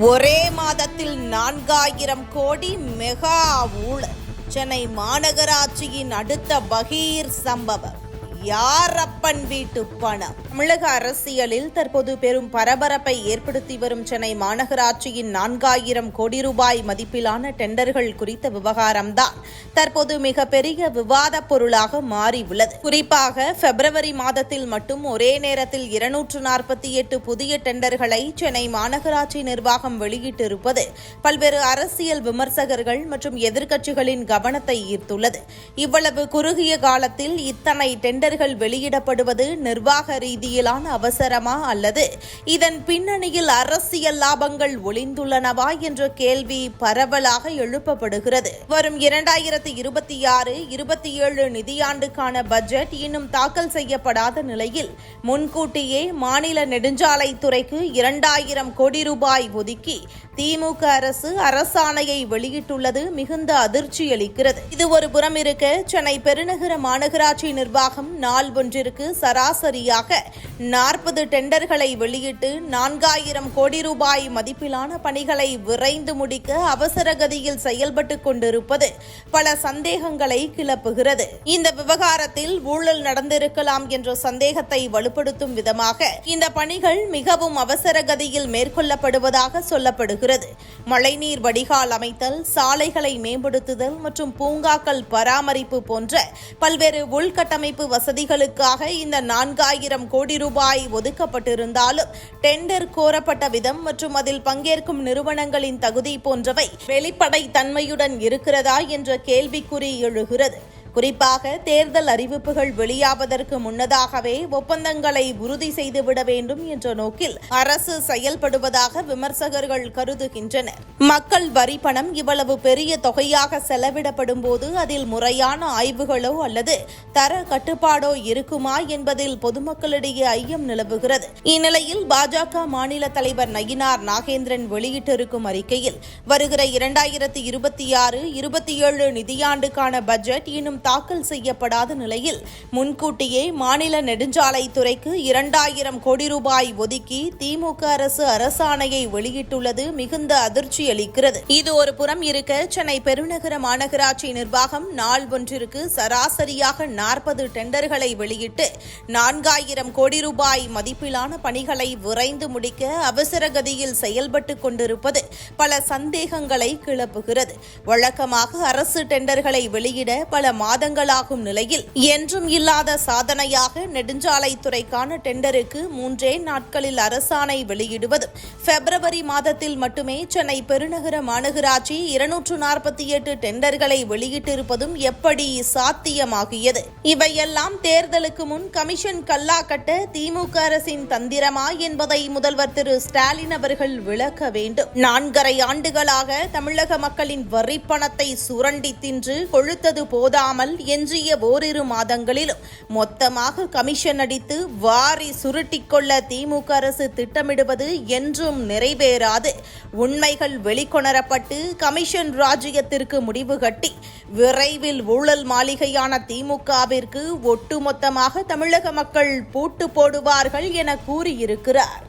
ஒரே மாதத்தில் நான்காயிரம் கோடி மெகா ஊழல். சென்னை மாநகராட்சியின் அடுத்த பகீர் சம்பவம். யாரப்பன் வீட்டு பணம்? தமிழக அரசியலில் தற்போது பெரும் பரபரப்பை ஏற்படுத்தி வரும் சென்னை மாநகராட்சியின் நான்காயிரம் கோடி ரூபாய் மதிப்பிலான டெண்டர்கள் குறித்த விவகாரம்தான் தற்போது மிகப்பெரிய விவாத பொருளாக மாறியுள்ளது. குறிப்பாக பிப்ரவரி மாதத்தில் மட்டும் ஒரே நேரத்தில் இருநூற்று நாற்பத்தி எட்டு புதிய டெண்டர்களை சென்னை மாநகராட்சி நிர்வாகம் வெளியிட்டிருப்பது பல்வேறு அரசியல் விமர்சகர்கள் மற்றும் எதிர்க்கட்சிகளின் கவனத்தை ஈர்த்துள்ளது. இவ்வளவு குறுகிய காலத்தில் இத்தனை டெண்டர் டெண்டர்கள் வெளியிடப்படுவது நிர்வாக ரீதியிலான அவசரமா அல்லது இதன் பின்னணியில் அரசியல் லாபங்கள் ஒளிந்துள்ளனவா என்ற கேள்வி பரவலாக எழுப்பப்படுகிறது. வரும் இரண்டாயிரத்தி இருபத்தி ஆறு இருபத்தி ஏழு நிதியாண்டுக்கான பட்ஜெட் இன்னும் தாக்கல் செய்யப்படாத நிலையில் முன்கூட்டியே மாநில நெடுஞ்சாலைத்துறைக்கு இரண்டாயிரம் கோடி ரூபாய் ஒதுக்கி திமுக அரசு அரசாணையை வெளியிட்டுள்ளது மிகுந்த அதிர்ச்சியளிக்கிறது. இது ஒரு புறம் இருக்க சென்னை பெருநகர மாநகராட்சி நிர்வாகம் நாள் ஒன்றிற்கு சராசரியாக நாற்பது டெண்டர்களை வெளியிட்டு நான்காயிரம் கோடி ரூபாய் மதிப்பிலான பணிகளை விரைந்து முடிக்க அவசரகதியில் செயல்பட்டு கொண்டிருப்பது பல சந்தேகங்களை கிளப்புகிறது. இந்த விவகாரத்தில் ஊழல் நடந்திருக்கலாம் என்ற சந்தேகத்தை வலுப்படுத்தும் விதமாக இந்த பணிகள் மிகவும் அவசரகதியில் மேற்கொள்ளப்படுவதாக சொல்லப்படுகிறது. மழைநீர் வடிகால் அமைத்தல் சாலைகளை மேம்படுத்துதல் மற்றும் பூங்காக்கள் பராமரிப்பு போன்ற பல்வேறு உள்கட்டமைப்பு வசதிகளுக்காக இந்த நான்காயிரம் கோடி ரூபாய் ஒதுக்கப்பட்டிருந்தாலும் டெண்டர் கோரப்பட்ட விதம் மற்றும் அதில் பங்கேற்கும் நிறுவனங்களின் தகுதி போன்றவை வெளிப்படை தன்மையுடன் இருக்கிறதா என்ற கேள்விக்குறி எழுகிறது. குறிப்பாக தேர்தல் அறிவிப்புகள் வெளியாவதற்கு முன்னதாகவே ஒப்பந்தங்களை உறுதி செய்துவிட வேண்டும் என்ற நோக்கில் அரசு செயல்படுவதாக விமர்சகர்கள் கருதுகின்றனர். மக்கள் வரி பணம் இவ்வளவு பெரிய தொகையாக செலவிடப்படும் போது அதில் முறையான ஆய்வுகளோ அல்லது தர கட்டுப்பாடோ இருக்குமா என்பதில் பொதுமக்களிடையே ஐயம் நிலவுகிறது. இந்நிலையில் பாஜக மாநில தலைவர் நயினார் நாகேந்திரன் வெளியிட்டிருக்கும் அறிக்கையில் வருகிற இரண்டாயிரத்தி இருபத்தி ஆறு இருபத்தி ஏழு நிதியாண்டுக்கான பட்ஜெட் இன்னும் தாக்கல் செய்யப்படாத நிலையில் முன்கூட்டியே மாநில நெடுஞ்சாலைத்துறைக்கு இரண்டாயிரம் கோடி ரூபாய் ஒதுக்கி திமுக அரசு அரசாணையை வெளியிட்டுள்ளது மிகுந்த அதிர்ச்சி அளிக்கிறது. இது ஒரு புறம் இருக்க சென்னை பெருநகர மாநகராட்சி நிர்வாகம் நாள் ஒன்றிற்கு சராசரியாக நாற்பது டெண்டர்களை வெளியிட்டு நான்காயிரம் கோடி ரூபாய் மதிப்பிலான பணிகளை விரைந்து முடிக்க அவசர கதியில் செயல்பட்டுக் கொண்டிருப்பது பல சந்தேகங்களை கிளப்புகிறது. வழக்கமாக அரசு டெண்டர்களை வெளியிட பல மாதங்களாகும் நிலையில் என்றும் இல்லாத சாதனையாக நெடுஞ்சாலைத்துறைக்கான டெண்டருக்கு மூன்றே நாட்களில் அரசாணை வெளியிடுவது. பிப்ரவரி மாதத்தில் மட்டுமே சென்னை பெருநகர மாநகராட்சி இருநூற்று நாற்பத்தி எட்டு டெண்டர்களை வெளியிட்டிருப்பதும் எப்படி சாத்தியமாகியது. இவையெல்லாம் தேர்தலுக்கு முன் கமிஷன் கல்லா கட்ட திமுக அரசின் தந்திரமா என்பதை முதல்வர் திரு ஸ்டாலின் அவர்கள் விளக்க வேண்டும். நான்கரை ஆண்டுகளாக தமிழக மக்களின் வரிப்பணத்தை சுரண்டி தின்று கொழுத்தது போதாமல் எஞ்சிய ஓரிரு மாதங்களிலும் மொத்தமாக கமிஷன் அடித்து வாரி சுருட்டிக்கொள்ள திமுக அரசு திட்டமிடுவது என்றும் நிறைவேறாது. உண்மைகள் வெளிக்கொணரப்பட்டு கமிஷன் ராஜ்யத்திற்கு முடிவு கட்டி விரைவில் ஊழல் மாளிகையான திமுகவிற்கு ஒட்டுமொத்தமாக தமிழக மக்கள் பூட்டு போடுவார்கள் என கூறியிருக்கிறார்.